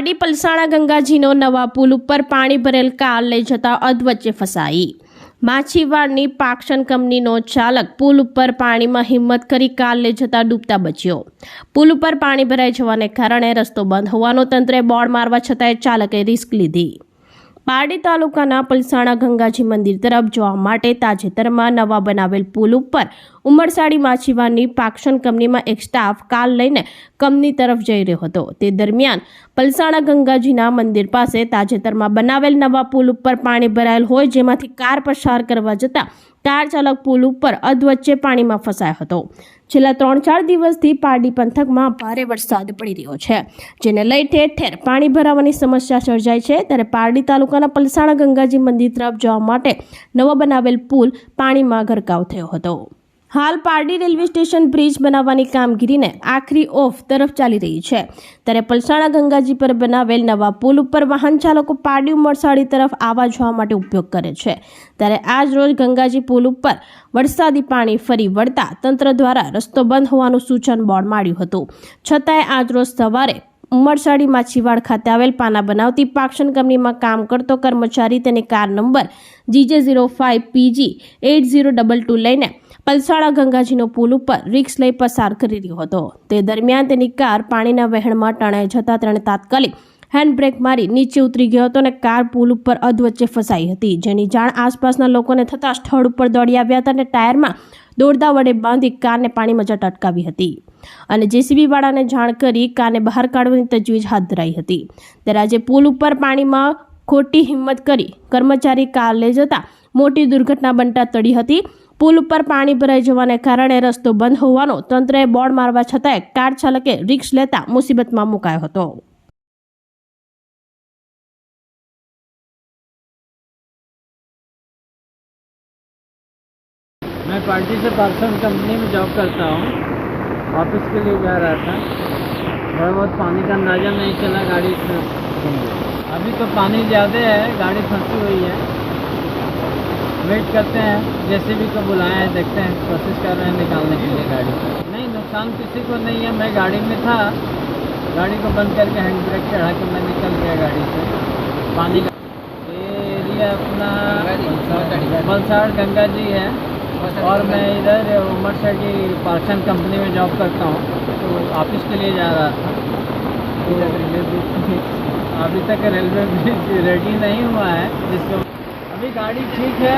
પારડી પલસાણા ગંગાજીનો નવા પુલ ઉપર પાણી ભરેલ કાર લઈ જતા અધવચ્ચે ફસાઈ. માછીવાડની પાક્ષણ કંપનીનો ચાલક પુલ ઉપર પાણીમાં હિંમત કરી કાર લઈ જતા ડૂબતા બચ્યો. પુલ ઉપર પાણી ભરાઈ જવાને કારણે રસ્તો બંધ હોવાનો તંત્રે બોર્ડ મારવા છતાંય ચાલકે રિસ્ક લીધી. પારડી તાલુકાના પલસાણા ગંગાજી મંદિર તરફ જવા માટે તાજેતરમાં નવા બનાવેલ પુલ ઉપર ઉમરસાડી માછીવારની પાક્ષણ કંપનીમાં એક સ્ટાફ કાર લઈને કંપની તરફ જઈ રહ્યો હતો. તે દરમિયાન પલસાણા ગંગાજીના મંદિર પાસે તાજેતરમાં બનાવેલ નવા પુલ ઉપર પાણી ભરાયેલ હોય જેમાંથી કાર પસાર કરવા જતાં કાર ચાલક પુલ ઉપર અધવચ્ચે પાણીમાં ફસાયો હતો. છેલ્લા ત્રણ ચાર દિવસથી પારડી પંથકમાં ભારે વરસાદ પડી રહ્યો છે, જેને લઈ ઠેર ઠેર પાણી ભરાવાની સમસ્યા સર્જાય છે. ત્યારે પારડી તાલુકાના પલસાણા ગંગાજી મંદિર તરફ જવા માટે નવો બનાવેલ પુલ પાણીમાં ગરકાવ થયો હતો. હાલ પારડી રેલવે સ્ટેશન બ્રિજ બનાવવાની કામગીરીને આખરી ઓફ તરફ ચાલી રહી છે. ત્યારે પલસાણા ગંગાજી પર બનાવેલ નવા પુલ ઉપર વાહન ચાલકો પારડી ઉમરસાડી તરફ આવવા જવા માટે ઉપયોગ કરે છે. ત્યારે આજ રોજ ગંગાજી પુલ ઉપર વરસાદી પાણી ફરી વળતા તંત્ર દ્વારા રસ્તો બંધ હોવાનું સૂચન બોર્ડ માર્યું હતું. છતાંય આજ રોજ સવારે ઉમરસાડી માછીવાડ ખાતે આવેલ પાના બનાવતી પાક્ષણ કંપનીમાં કામ કરતો કર્મચારી તેની car number GJ zero five PG eight zero double two લઈને પલસાડા ગંગાજીનો પુલ ઉપર રિક્ષ લઈ પસાર કરી રહ્યો હતો. તે દરમિયાન તેની કાર પાણીના વહેણમાં તણાઈ જતા તેણે તાત્કાલિક હેન્ડ બ્રેક મારી નીચે ઉતરી ગયો હતો અને કાર પુલ ઉપર અધવચ્ચે ફસાઈ હતી. જેની જાણ આસપાસના લોકોને થતાં સ્થળ ઉપર દોડી આવ્યા હતા અને ટાયરમાં દોરડા વડે બાંધી કારને પાણીમાં જટ અટકાવી હતી. અને જેસીબી વાળાને જાણ કરી કારને બહાર કાઢવાની તજવીજ હાથ ધરાઈ હતી. ત્યારે આજે પુલ ઉપર પાણીમાં ખોટી હિંમત કરી કર્મચારી કાર લઈ જતા મોટી દુર્ઘટના બનતા તળી હતી. પુલ ઉપર પાણી ભરાઈ જવાને કારણે રસ્તો બંધ હોવાનો તંત્રએ બોર્ડ મારવા છતાંય કાર ચાલકે રિક્ષ લેતા મુસીબતમાં મુકાયો હતો. मैं पार्टी से पार्सल कंपनी में जॉब करता हूँ। ऑफ़िस के लिए जा रहा था। थोड़ा बहुत पानी का अंदाज़ा नहीं चला गाड़ी से। अभी तो पानी ज़्यादा है गाड़ी फंसी हुई है। वेट करते हैं जैसे भी को बुलाया है देखते हैं कोशिश कर रहे हैं निकालने के लिए गाड़ी। नहीं नुकसान किसी को नहीं है मैं गाड़ी में था। गाड़ी को बंद करके हैंड ब्रेक चढ़ा के मैं निकल गया गाड़ी से। पानी का एरिया अपना बलसाड़ गंगा जी है। और मैं इधर उमरसर की पार्सन कंपनी में जॉब करता हूँ तो ऑफिस के लिए जा रहा था तो अभी तक रेलवे ब्रिज रेडी नहीं हुआ है जिसको अभी गाड़ी ठीक है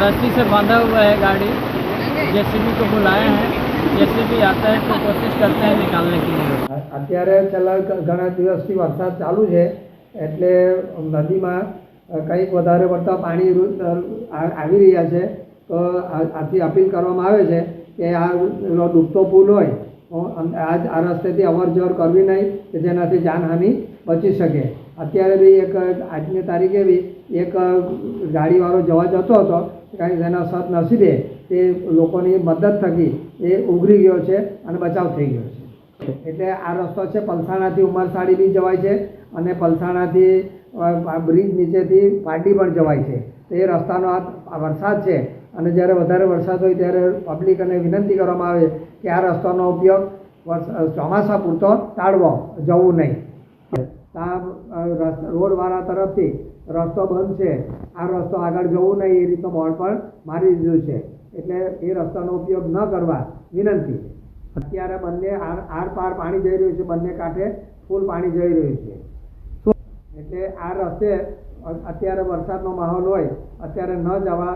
रस्सी से बांधा हुआ है गाड़ी जेसीबी को बुलाए हैं जेसीबी आता है तो कोशिश करते हैं निकालने के लिए અત્યારે છેલ્લા ઘ- ઘણા દિવસથી વરસાદ ચાલુ છે એટલે નદીમાં અ, કંઈક વધારે પડતા પાણી રુ- અ, આ- આવી રહ્યા છે તો આથી અપીલ કરવામાં આવે છે કે આ એનો ડૂબતો પુલ હોય આ આ રસ્તેથી અવર જવર કરવી નહીં કે જેનાથી જાનહાનિ બચી શકે. અત્યારે બી એક આજની તારીખે બી એક ગાડીવાળો જવા જતો હતો કાંઈ તેના સદનસીબે તે લોકોની મદદ થકી એ ઉઘરી ગયો છે અને બચાવ થઈ ગયો છે. એટલે આ રસ્તો છે પલસાણાથી ઉમરસાડી બી જવાય છે અને પલસાણાથી બ્રિજ નીચેથી પાટી પણ જવાય છે. તો એ રસ્તાનો આ વરસાદ છે અને જ્યારે વધારે વરસાદ હોય ત્યારે પબ્લિકને વિનંતી કરવામાં આવે કે આ રસ્તાનો ઉપયોગ ચોમાસા પૂરતો ટાળવો, જવું નહીં. ત્યાં રોડવાળા તરફથી રસ્તો બંધ છે, આ રસ્તો આગળ જવું નહીં, એ રીતનો બોર્ડ પણ મારી દીધું છે. એટલે એ રસ્તાનો ઉપયોગ ન કરવા વિનંતી. અત્યારે બંને આર પાર પાણી જઈ રહ્યું છે, બંને કાંઠે ફૂલ પાણી જઈ રહ્યું છે. એટલે આ રસ્તે અત્યારે વરસાદનો માહોલ હોય, અત્યારે ન જવા